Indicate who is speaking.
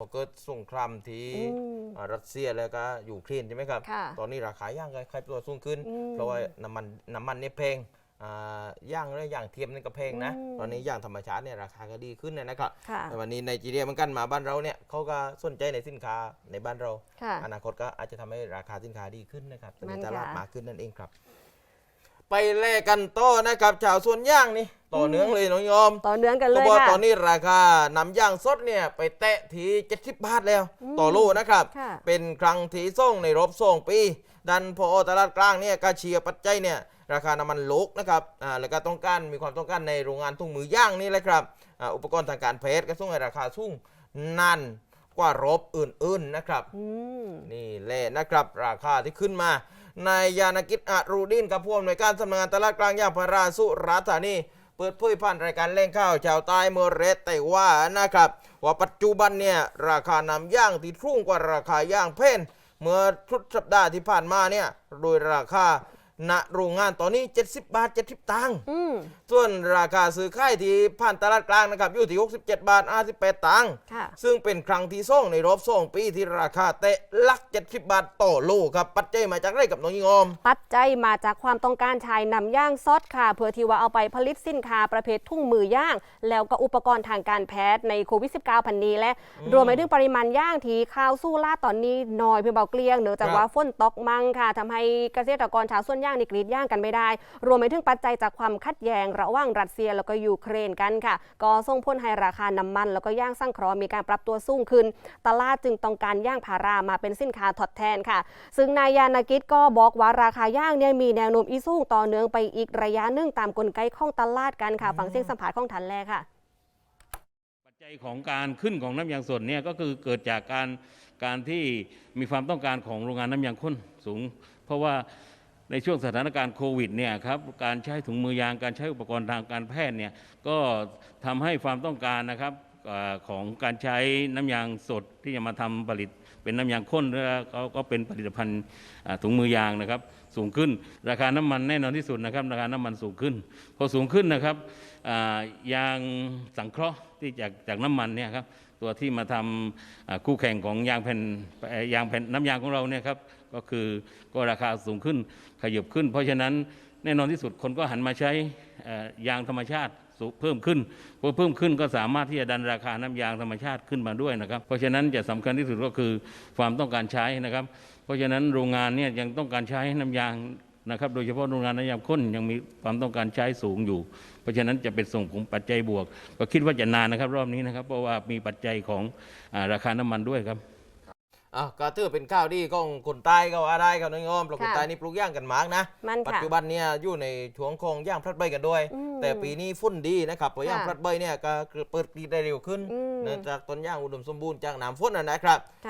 Speaker 1: พอเกิดสงครามที่
Speaker 2: อืม
Speaker 1: อ่ารัสเซียแล้วก็ยูเครนใช่ไหมครับ
Speaker 2: ค่ะ
Speaker 1: ตอนนี้ราคาย่างก็ใครตัวสูงขึ้น
Speaker 2: อืม
Speaker 1: เพราะว่าน้ำมันน้ำมันเนี่ยแพงอ่าย่างแล้วย่างเทียมนี่ก็แพงนะ
Speaker 2: อืม
Speaker 1: ตอนนี้ย่างธรรมชาติเนี่ยราคาก็ดีขึ้นนะครับ
Speaker 2: ค่ะ
Speaker 1: แต่วันนี้ในจีเรียเหมือนกันมาบ้านเราเนี่ยเขาก็สนใจในสินค้าในบ้านเรา
Speaker 2: ค่ะ
Speaker 1: อนาคตก็อาจจะทำให้ราคาสินค้าดีขึ้นนะครับจะ
Speaker 2: มั
Speaker 1: มี
Speaker 2: น
Speaker 1: ตลาด
Speaker 2: ค่ะ
Speaker 1: มากขึ้นนั่นเองครับ ไปแลกกันต่อนะครับชาวสวนย่างนี่ ต่อเนื่องเลยน้องยอม
Speaker 2: ต่อเนื่องกันเล
Speaker 1: ก็
Speaker 2: ย
Speaker 1: บอก
Speaker 2: ค่ะ
Speaker 1: ตอนนี้ราคานำย่างสดเนี่ยไปแตะที70บาทแล้ว
Speaker 2: อืม
Speaker 1: ต่อโลนะครับ
Speaker 2: ค่ะ
Speaker 1: เป็นครั้งที่ส่งในรอบส่งปี ดันพอตลาดกลางเนี่ยก็เชียร์ปัจจัยเนี่ยราคาน้ำมันโลกนะครับอ่าแล้วก็ต้องการมีความต้องการในโรงงานทุ่งมือย่างนี่แหละครับอ่าอุปกรณ์ทางการแพทย์ก็ส่งให้ราคาสูงนั่นกว่ารบอื่นๆนะครับ
Speaker 2: อืม
Speaker 1: นี่แหละนะครับ ราคาที่ขึ้นมานายยานกิจอรูดินกับผู้อำนวยการสำนักงานตลาดกลางยางพาราสุราษฎร์ธานี เปิดเผยผ่านรายการเล่งข้าวชาวใต้เมื่อเรศแต่ว่านะครับว่าปัจจุบันเนี่ยราคานำย่างที่ทุ่งกว่าราคาย่างเพนเมื่อทุกสัปดาห์ที่ผ่านมาเนี่ยโดยราคาณโรงงานตอนนี้ 70 บาท 70 ตังค์
Speaker 2: อืม
Speaker 1: ส่วนราคาซื้อขายที่ผ่านตลาดกลางนะครับอยู่ที่ 67 บาท 58 ตังค์
Speaker 2: ค่ะ
Speaker 1: ซึ่งเป็นครั้งที่ส่งในรอบส่งปีที่ราคาเตะหลัก 70 บาทต่อโลครับ ปัจจัยมาจากไรกับน้องยิงออม
Speaker 2: ปัจจัยมาจากความต้องการชายนำย่างซดค่ะ เพื่อที่ว่าเอาไปผลิตสินค้าประเภททุ่งมือย่าง แล้วก็อุปกรณ์ทางการแพทย์ในโควิด -19 พันนี้และรวมไปถึงปริมาณย่างที่ข้าวสู้ล่าตอนนี้น้อยเพียงเบาเกลี้ยงเนื่องจาก
Speaker 1: ครับ
Speaker 2: ว่าฝนตกมั่งค่ะทำให้เกษตรกรชาวสวนย่างนี่กรีดย่างกันไม่ได้ รวมไปถึงปัจจัยจากความขัดแย้งระหว่างรัสเซียแล้วก็ยูเครนกันค่ะ ก็ส่งผลให้ราคาน้ำมัน แล้วก็ย่างสังเคราะห์มีการปรับตัวสูงขึ้น ตลาดจึงต้องการย่างพารามาเป็นสินค้าทดแทนค่ะ ซึ่งนายยานกิจก็บอกว่าราคาย่างเนี่ยมีแนวโน้มอีสูงต่อเนื่องไปอีกระยะหนึ่งตามกลไกของตลาดกันค่ะฟังเสียงสัมภาษณ์ของทันแลค่ะ
Speaker 3: ปัจจัยของการขึ้นของน้ำยางสดเนี่ยก็คือเกิดจากการการที่มีความต้องการของโรงงานน้ำยางข้นสูง เพราะว่า ในช่วงสถานการณ์โควิดเนี่ยครับการใช้ถุงมือยางการใช้อุปกรณ์ทางการแพทย์เนี่ยก็ทำให้ความต้องการนะครับอของการใช้น้ำยางสดที่จะมาทำผลิต เป็นน้ำยางข้นแล้วก็ก็เป็นผลิตภัณฑ์ถุงมือยางนะครับ สูงขึ้น ราคาน้ำมันแน่นอนที่สุดนะครับ ราคาน้ำมันสูงขึ้น พอสูงขึ้นนะครับยางสังเคราะห์ที่จากจากน้ำมันเนี่ยครับตัวที่มาทำอ่าคู่แข่งของยางแผ่นยางแผ่นน้ำยางของเราเนี่ยครับ ก็คือก็ราคาสูงขึ้นขยับขึ้น เพราะฉะนั้นแน่นอนที่สุดคนก็หันมาใช้ยางธรรมชาติเพิ่มขึ้นพอเพิ่มขึ้นก็สามารถที่จะดันราคาน้ำยางธรรมชาติขึ้นมาด้วยนะครับ เพราะฉะนั้นจะสำคัญที่สุดก็คือความต้องการใช้นะครับ เพราะฉะนั้นโรงงานเนี่ยยังต้องการใช้น้ำยางนะครับโดยเฉพาะโรงงานน้ำยางข้นยังมีความต้องการใช้สูงอยู่ เพราะฉะนั้นจะเป็นส่งผลปัจจัยบวก ก็คิดว่าจะนานนะครับ รอบนี้นะครับ เพราะว่ามีปัจจัยของอราคาน้ำมันด้วยครับ
Speaker 1: อะก็ถือเป็นข้าวดีของคนใต้ก็ว่าได้ครับน้องยิงออมเพราะคน
Speaker 2: ค่ะ
Speaker 1: ใต้นี่ปลูกย่างกันมากนะ
Speaker 2: มัน
Speaker 1: ปัจ
Speaker 2: ค่ะ
Speaker 1: จุบันเนี่ยอยู่ในช่วงของย่างพลัดใบกันด้วย
Speaker 2: อืม
Speaker 1: แต่ปีนี้ฝุ่นดีนะครับเพราะย่าง
Speaker 2: ค่ะ
Speaker 1: พลัดใบเนี่ยก็เปิดกรีดได้เร็วขึ้น
Speaker 2: อืม
Speaker 1: เนื่องจากต้นย่างอุดมสมบูรณ์จากน้ำฝนนะนะครับ